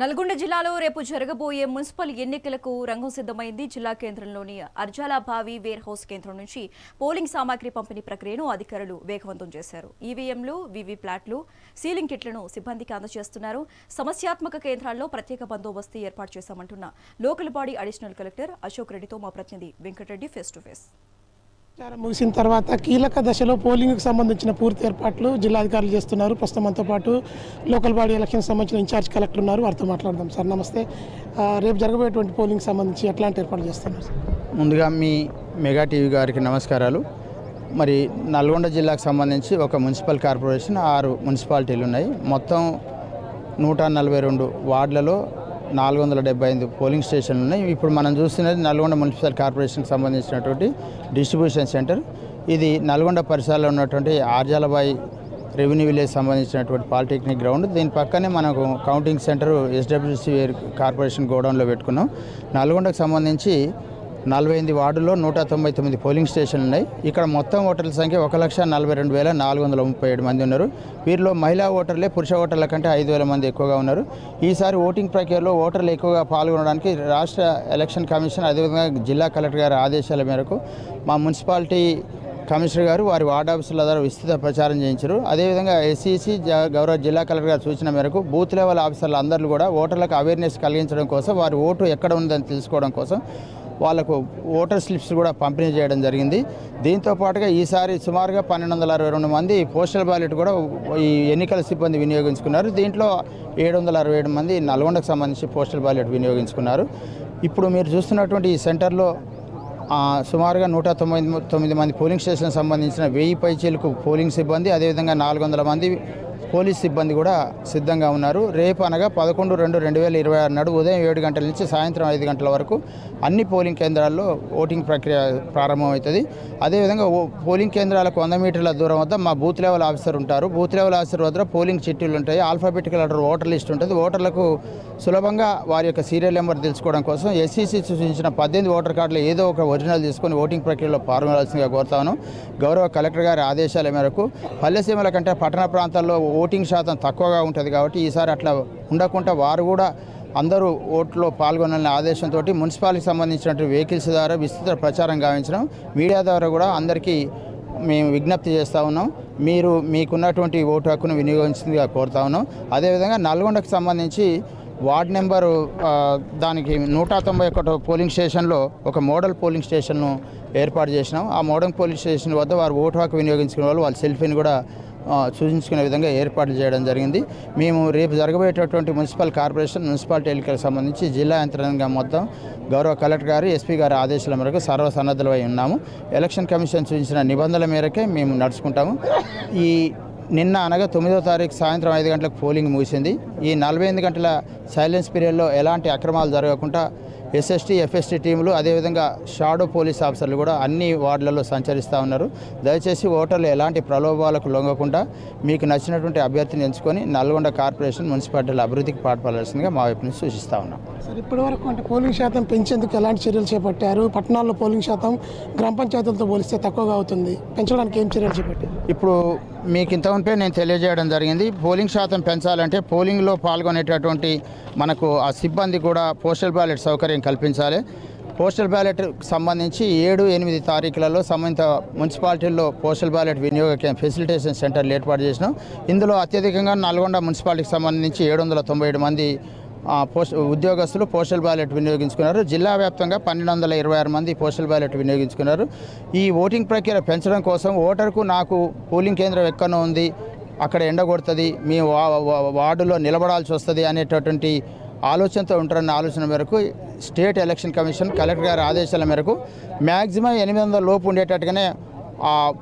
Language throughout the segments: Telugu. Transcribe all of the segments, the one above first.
నల్గొండ జిల్లాలో రేపు జరగబోయే మున్సిపల్ ఎన్నికలకు రంగం సిద్ధమైంది. జిల్లా కేంద్రంలోని అర్జాల బావి వేర్ హౌస్ కేంద్రం నుంచి పోలింగ్ సామాగ్రి పంపిణీ ప్రక్రియను అధికారులు వేగవంతం చేశారు. ఈవీఎంలు వీవీప్లాట్లు సీలింగ్ కిట్లను సిబ్బందికి అందజేస్తున్నారు. సమస్యాత్మక కేంద్రాల్లో ప్రత్యేక బందోబస్తు ఏర్పాటు చేశామంటున్న local body additional collector Ashok రెడ్డితో మా ప్రతినిధి వెంకటరెడ్డి ఫేస్ టు ఫేస్. ప్రచారం ముగిసిన తర్వాత కీలక దశలో పోలింగ్కు సంబంధించిన పూర్తి ఏర్పాట్లు జిల్లాధికారులు చేస్తున్నారు. ప్రస్తుతం మనతో పాటు లోకల్ బాడీ ఎలక్షన్ సంబంధించిన ఇన్ఛార్జ్ కలెక్టర్ ఉన్నారు. వారితో మాట్లాడదాం సార్. నమస్తే. రేపు జరగబోయేటువంటి పోలింగ్ సంబంధించి ఎట్లాంటి ఏర్పాట్లు చేస్తున్నారు? సార్ ముందుగా మీ మెగా టీవీ గారికి నమస్కారాలు. మరి నల్గొండ జిల్లాకు సంబంధించి ఒక మున్సిపల్ కార్పొరేషన్ ఆరు మున్సిపాలిటీలు ఉన్నాయి. మొత్తం నూట నలభై రెండు వార్డులలో నాలుగు వందల డెబ్బై ఐదు పోలింగ్ స్టేషన్లు ఉన్నాయి. ఇప్పుడు మనం చూస్తున్నది నల్గొండ మున్సిపల్ కార్పొరేషన్కి సంబంధించినటువంటి డిస్ట్రిబ్యూషన్ సెంటర్. ఇది నల్గొండ పరిసరాల్లో ఉన్నటువంటి ఆర్జాలబాయి రెవెన్యూ విలేజ్ సంబంధించినటువంటి పాలిటెక్నిక్ గ్రౌండ్. దీని పక్కనే మనకు కౌంటింగ్ సెంటర్ ఎస్డబ్ల్యూసి కార్పొరేషన్ గోడౌన్లో పెట్టుకున్నాం. నల్గొండకు సంబంధించి నలభై ఎనిమిది వార్డుల్లో నూట తొంభై తొమ్మిది పోలింగ్ స్టేషన్లు ఉన్నాయి. ఇక్కడ మొత్తం ఓటర్ల సంఖ్య ఒక లక్ష నలభై రెండు వేల నాలుగు వందల ముప్పై ఏడు మంది ఉన్నారు. వీరిలో మహిళా ఓటర్లే పురుష ఓటర్ల కంటే ఐదు వేల మంది ఎక్కువగా ఉన్నారు. ఈసారి ఓటింగ్ ప్రక్రియలో ఓటర్లు ఎక్కువగా పాల్గొనడానికి రాష్ట్ర ఎలక్షన్ కమిషన్ అదేవిధంగా జిల్లా కలెక్టర్ గారి ఆదేశాల మేరకు మా మున్సిపాలిటీ కమిషనర్ గారు వారి వార్డ్ ఆఫీసుల ద్వారా విస్తృత ప్రచారం చేయించారు. అదేవిధంగా ఎస్సీసీ గౌరవ జిల్లా కలెక్టర్ గారు సూచన మేరకు బూత్ లెవెల్ ఆఫీసర్లు అందరూ కూడా ఓటర్లకు అవేర్నెస్ కలిగించడం కోసం వారి ఓటు ఎక్కడ ఉందని తెలుసుకోవడం కోసం వాళ్ళకు ఓటర్ స్లిప్స్ కూడా పంపిణీ చేయడం జరిగింది. దీంతో పాటుగా ఈసారి సుమారుగా పన్నెండు వందల అరవై రెండు మంది పోస్టల్ బ్యాలెట్ కూడా ఈ ఎన్నికల సిబ్బంది వినియోగించుకున్నారు. దీంట్లో ఏడు వందల అరవై ఏడు మంది నల్గొండకు సంబంధించి పోస్టల్ బ్యాలెట్ వినియోగించుకున్నారు. ఇప్పుడు మీరు చూస్తున్నటువంటి ఈ సెంటర్లో సుమారుగా నూట తొంభై తొమ్మిది మంది పోలింగ్ స్టేషన్ సంబంధించిన వెయ్యి పైచీలకు పోలింగ్ సిబ్బంది అదేవిధంగా నాలుగు వందల మంది పోలీస్ సిబ్బంది కూడా సిద్ధంగా ఉన్నారు. రేపు అనగా పదకొండు రెండు రెండు వేల ఇరవై ఆరు నాడు ఉదయం ఏడు గంటల నుంచి సాయంత్రం ఐదు గంటల వరకు అన్ని పోలింగ్ కేంద్రాల్లో ఓటింగ్ ప్రక్రియ ప్రారంభమవుతుంది. అదేవిధంగా ఓ- పోలింగ్ కేంద్రాలకు వంద మీటర్ల దూరం వద్ద మా బూత్ లెవెల్ ఆఫీసర్ ఉంటారు. బూత్ లెవెల్ ఆఫీసర్ వద్ద పోలింగ్ చిట్టీలు ఉంటాయి. ఆల్ఫాబెటికల్ ఆర్డర్ ఓటర్ లిస్ట్ ఉంటుంది. ఓటర్లకు సులభంగా వారి యొక్క సీరియల్ నెంబర్ తెలుసుకోవడం కోసం ఎస్సీసీ సూచించిన పద్దెనిమిది ఓటర్ కార్డులు ఏదో ఒక ఒరిజినల్ తీసుకొని ఓటింగ్ ప్రక్రియలో పాల్గొనాల్సిందిగా కోరుతాను గౌరవ కలెక్టర్ గారి ఆదేశాల మేరకు పల్లెసీమల కంటే పట్టణ ప్రాంతాల్లో ఓటింగ్ శాతం తక్కువగా ఉంటుంది కాబట్టి ఈసారి అట్లా ఉండకుండా వారు కూడా అందరూ ఓట్లో పాల్గొనాలనే ఆదేశంతో మున్సిపాలిటీకి సంబంధించినటువంటి వెహికల్స్ ద్వారా విస్తృత ప్రచారం గావించడం మీడియా ద్వారా కూడా అందరికీ మేము విజ్ఞప్తి చేస్తూ ఉన్నాం. మీరు మీకున్నటువంటి ఓటు హక్కును వినియోగించిందిగా కోరుతా ఉన్నాం. అదేవిధంగా నల్గొండకు సంబంధించి వార్డ్ నెంబరు దానికి నూట తొంభై ఒకటో పోలింగ్ స్టేషన్లో ఒక మోడల్ పోలింగ్ స్టేషన్ను ఏర్పాటు చేసినాం. ఆ మోడల్ పోలింగ్ స్టేషన్ వద్ద వారు ఓటు హక్కు వినియోగించుకునే వాళ్ళు వాళ్ళ సెల్ఫీని కూడా సూచించుకునే విధంగా ఏర్పాట్లు చేయడం జరిగింది. మేము రేపు జరగబోయేటటువంటి మున్సిపల్ కార్పొరేషన్ మున్సిపాలిటీ ఎన్నికలకు సంబంధించి జిల్లా యంత్రాంగం మొత్తం గౌరవ కలెక్టర్ గారు ఎస్పీ గారి ఆదేశాల మేరకు సర్వసన్నద్ధులై ఉన్నాము. ఎలక్షన్ కమిషన్ సూచించిన నిబంధనల మేరకే మేము నడుచుకుంటాము. ఈ నిన్న అనగా తొమ్మిదో తారీఖు సాయంత్రం ఐదు గంటలకు పోలింగ్ ముగిసింది. ఈ నలభై ఎనిమిది గంటల సైలెన్స్ పీరియడ్లో ఎలాంటి అక్రమాలు జరగకుండా ఎస్ఎస్టీ ఎఫ్ఎస్టీ టీములు అదేవిధంగా షాడో పోలీస్ ఆఫీసర్లు కూడా అన్ని వార్డులలో సంచరిస్తూ ఉన్నారు. దయచేసి ఓటర్లు ఎలాంటి ప్రలోభాలకు లొంగకుండా మీకు నచ్చినటువంటి అభ్యర్థిని ఎంచుకొని నల్గొండ కార్పొరేషన్ మున్సిపాలిటీల అభివృద్ధికి పాటుపడాల్సిందిగా మా వైపు నుంచి సూచిస్తూ ఉన్నాం. సార్ ఇప్పటివరకు అంటే పోలింగ్ శాతం పెంచేందుకు ఎలాంటి చర్యలు చేపట్టారు? పట్టణాల్లో పోలింగ్ శాతం గ్రామ పంచాయతీలతో పోలిస్తే తక్కువగా అవుతుంది. పెంచడానికి ఏం చర్యలు చేపట్టారు? ఇప్పుడు మీకు ఇంతకుముందే నేను తెలియజేయడం జరిగింది. పోలింగ్ శాతం పెంచాలంటే పోలింగ్లో పాల్గొనేటటువంటి మనకు ఆ సిబ్బంది కూడా పోస్టల్ బ్యాలెట్ సౌకర్యం కల్పించాలి. పోస్టల్ బ్యాలెట్ సంబంధించి ఏడు ఎనిమిది తారీఖులలో సంబంధిత మున్సిపాలిటీల్లో పోస్టల్ బ్యాలెట్ వినియోగ ఫెసిలిటేషన్ సెంటర్లు ఏర్పాటు చేసినాం. ఇందులో అత్యధికంగా నల్గొండ మున్సిపాలిటీకి సంబంధించి ఏడు వందల తొంభై ఏడు మంది పోస్ట్ ఉద్యోగస్తులు పోస్టల్ బ్యాలెట్ వినియోగించుకున్నారు. జిల్లా వ్యాప్తంగా పన్నెండు వందల ఇరవై ఆరు మంది పోస్టల్ బ్యాలెట్ వినియోగించుకున్నారు. ఈ ఓటింగ్ ప్రక్రియ పెంచడం కోసం ఓటర్కు నాకు పోలింగ్ కేంద్రం ఎక్కడో ఉంది. అక్కడ ఎండ కొడుతుంది. మీ వా- వార్డులో నిలబడాల్సి వస్తుంది అనేటటువంటి ఆలోచనతో ఉంటారన్న ఆలోచన మేరకు స్టేట్ ఎలక్షన్ కమిషన్ కలెక్టర్ గారి ఆదేశాల మేరకు మ్యాక్సిమం ఎనిమిది వందల లోపు ఉండేటట్టుగానే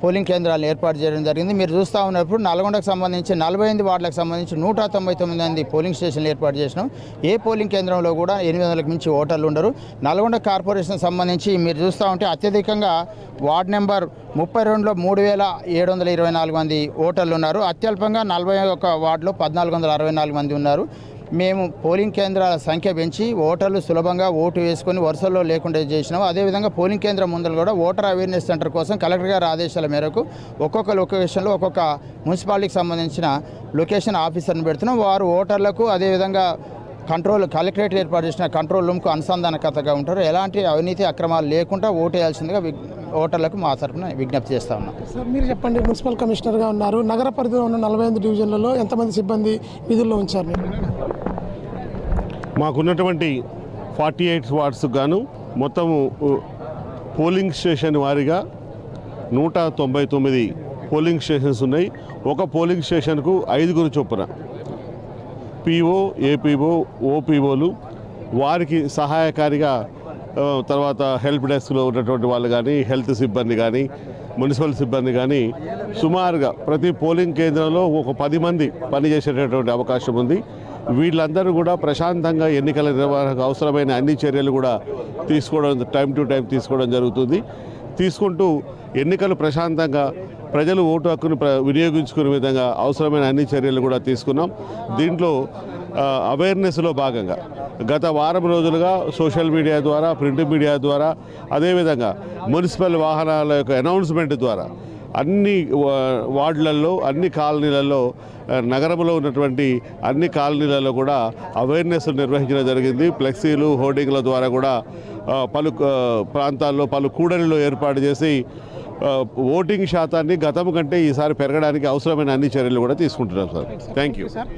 పోలింగ్ కేంద్రాలను ఏర్పాటు చేయడం జరిగింది. మీరు చూస్తూ ఉన్నప్పుడు నల్గొండకు సంబంధించి నలభై ఎనిమిది వార్డులకు సంబంధించి నూట తొంభై తొమ్మిది మంది పోలింగ్ స్టేషన్లు ఏర్పాటు చేసినాం. ఏ పోలింగ్ కేంద్రంలో కూడా ఎనిమిది వందలకు మించి ఓటర్లు ఉండరు. నల్గొండ కార్పొరేషన్ సంబంధించి మీరు చూస్తూ ఉంటే అత్యధికంగా వార్డ్ నెంబర్ ముప్పై రెండులో మూడు వేల ఏడు వందల ఇరవై నాలుగు మంది ఓటర్లు ఉన్నారు. అత్యల్పంగా నలభై ఒక వార్డులో పద్నాలుగు వందల అరవై నాలుగు మంది ఉన్నారు. మేము పోలింగ్ కేంద్రాల సంఖ్య పెంచి ఓటర్లు సులభంగా ఓటు వేసుకొని వరుసల్లో లేకుండా చేసినాం అదేవిధంగా పోలింగ్ కేంద్రం ముందర కూడా ఓటర్ అవేర్నెస్ సెంటర్ కోసం కలెక్టర్ గారి ఆదేశాల మేరకు ఒక్కొక్క లొకేషన్లో ఒక్కొక్క మున్సిపాలిటీకి సంబంధించిన లొకేషన్ ఆఫీసర్ని పెడుతున్నాం. వారు ఓటర్లకు అదేవిధంగా కంట్రోల్ కలెక్టరేట్ ఏర్పాటు చేసిన కంట్రోల్ రూమ్కు అనుసంధానకతగా ఉంటారు. ఎలాంటి అవినీతి అక్రమాలు లేకుండా ఓటు వేయాల్సిందిగా ఓటర్లకు మా తరఫున విజ్ఞప్తి చేస్తా ఉన్నాం. సార్ మీరు చెప్పండి మున్సిపల్ కమిషనర్గా ఉన్నారు. నగర పరిధిలో ఉన్న నలభై ఐదు డివిజన్లలో ఎంతమంది సిబ్బంది విధుల్లో ఉంచారు? మాకున్నటువంటి ఫార్టీ ఎయిట్ వార్డ్స్ గాను మొత్తము పోలింగ్ స్టేషన్ వారీగా నూట తొంభై తొమ్మిది పోలింగ్ స్టేషన్స్ ఉన్నాయి. ఒక పోలింగ్ స్టేషన్కు ఐదుగురు చొప్పున పిఓ ఏపీఓ ఓపీఓలు వారికి సహాయకారిగా తర్వాత హెల్ప్ డెస్క్లో ఉన్నటువంటి వాళ్ళు కానీ హెల్త్ సిబ్బంది కానీ మున్సిపల్ సిబ్బంది కానీ సుమారుగా ప్రతి పోలింగ్ కేంద్రంలో ఒక పది మంది పనిచేసేటటువంటి అవకాశం ఉంది. వీళ్ళందరూ కూడా ప్రశాంతంగా ఎన్నికల నిర్వహణకు అవసరమైన అన్ని చర్యలు కూడా తీసుకోవడం టైం టు టైం తీసుకోవడం జరుగుతుంది. తీసుకుంటూ ఎన్నికలు ప్రశాంతంగా ప్రజలు ఓటు హక్కును ప్ర వినియోగించుకునే విధంగా అవసరమైన అన్ని చర్యలు కూడా తీసుకున్నాం. దీంట్లో అవేర్నెస్లో భాగంగా గత వారం రోజులుగా సోషల్ మీడియా ద్వారా ప్రింట్ మీడియా ద్వారా అదేవిధంగా మున్సిపల్ వాహనాల యొక్క అనౌన్స్మెంట్ ద్వారా అన్ని వార్డులలో అన్ని కాలనీలలో నగరంలో ఉన్నటువంటి అన్ని కాలనీలలో కూడా అవేర్నెస్ నిర్వహించడం జరిగింది. ఫ్లెక్సీలు హోర్డింగ్ల ద్వారా కూడా పలు ప్రాంతాల్లో పలు కూడలిలో ఏర్పాటు చేసి ఓటింగ్ శాతాన్ని గతం కంటే ఈసారి పెరగడానికి అవసరమైన అన్ని చర్యలు కూడా తీసుకుంటున్నాం సార్. థ్యాంక్ యూ సార్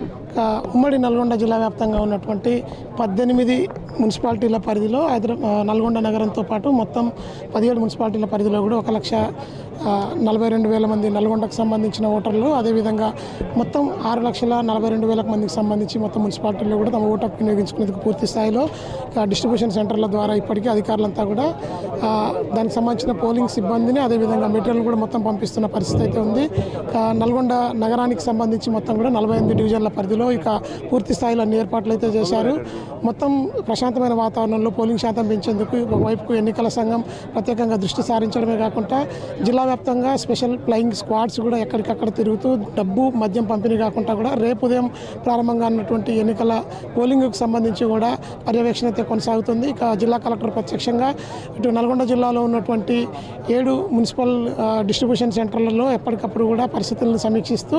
ఉమ్మడి నల్గొండ జిల్లా వ్యాప్తంగా ఉన్నటువంటి పద్దెనిమిది మున్సిపాలిటీల పరిధిలో హైదరాబాద్ నల్గొండ నగరంతో పాటు మొత్తం పదిహేడు మున్సిపాలిటీల పరిధిలో కూడా ఒక లక్ష నలభై రెండు వేల మంది నల్గొండకు సంబంధించిన ఓటర్లు అదేవిధంగా మొత్తం ఆరు లక్షల నలభై రెండు వేలకు మందికి సంబంధించి మొత్తం మున్సిపాలిటీల్లో కూడా తమ ఓటు వినియోగించుకునేందుకు పూర్తి స్థాయిలో డిస్ట్రిబ్యూషన్ సెంటర్ల ద్వారా ఇప్పటికీ అధికారులంతా కూడా దానికి సంబంధించిన పోలింగ్ సిబ్బందిని అదేవిధంగా మెటీరియల్ కూడా మొత్తం పంపిస్తున్న పరిస్థితి అయితే ఉంది. నల్గొండ నగరానికి సంబంధించి మొత్తం కూడా నలభై ఎనిమిది డివిజన్ల పరిధిలో ఇక పూర్తి స్థాయిలో అన్ని ఏర్పాట్లు అయితే చేశారు. మొత్తం ప్రశాంతమైన వాతావరణంలో పోలింగ్ శాతం పెంచేందుకు ఒకవైపుకు ఎన్నికల సంఘం ప్రత్యేకంగా దృష్టి సారించడమే కాకుండా జిల్లా వ్యాప్తంగా స్పెషల్ ఫ్లయింగ్ స్క్వాడ్స్ కూడా ఎక్కడికక్కడ తిరుగుతూ డబ్బు మద్యం పంపిణీ కాకుండా కూడా రేపు ఉదయం ప్రారంభంగా ఉన్నటువంటి ఎన్నికల పోలింగ్కు సంబంధించి కూడా పర్యవేక్షణ అయితే కొనసాగుతుంది. ఇక జిల్లా కలెక్టర్ ప్రత్యక్షంగా ఇటు నల్గొండ జిల్లాలో ఉన్నటువంటి ఏడు మున్సిపల్ మున్సిపల్ డిస్ట్రిబ్యూషన్ సెంటర్లలో ఎప్పటికప్పుడు కూడా పరిస్థితులను సమీక్షిస్తూ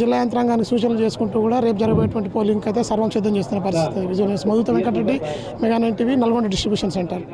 జిల్లా యంత్రాంగానికి సూచనలు చేసుకుంటూ కూడా రేపు జరగబోయేటువంటి పోలింగ్కి అయితే సర్వం సిద్ధం చేస్తున్న పరిస్థితి. Visual మధుత Venkatareddy mega nine TV Nalgonda distribution centre.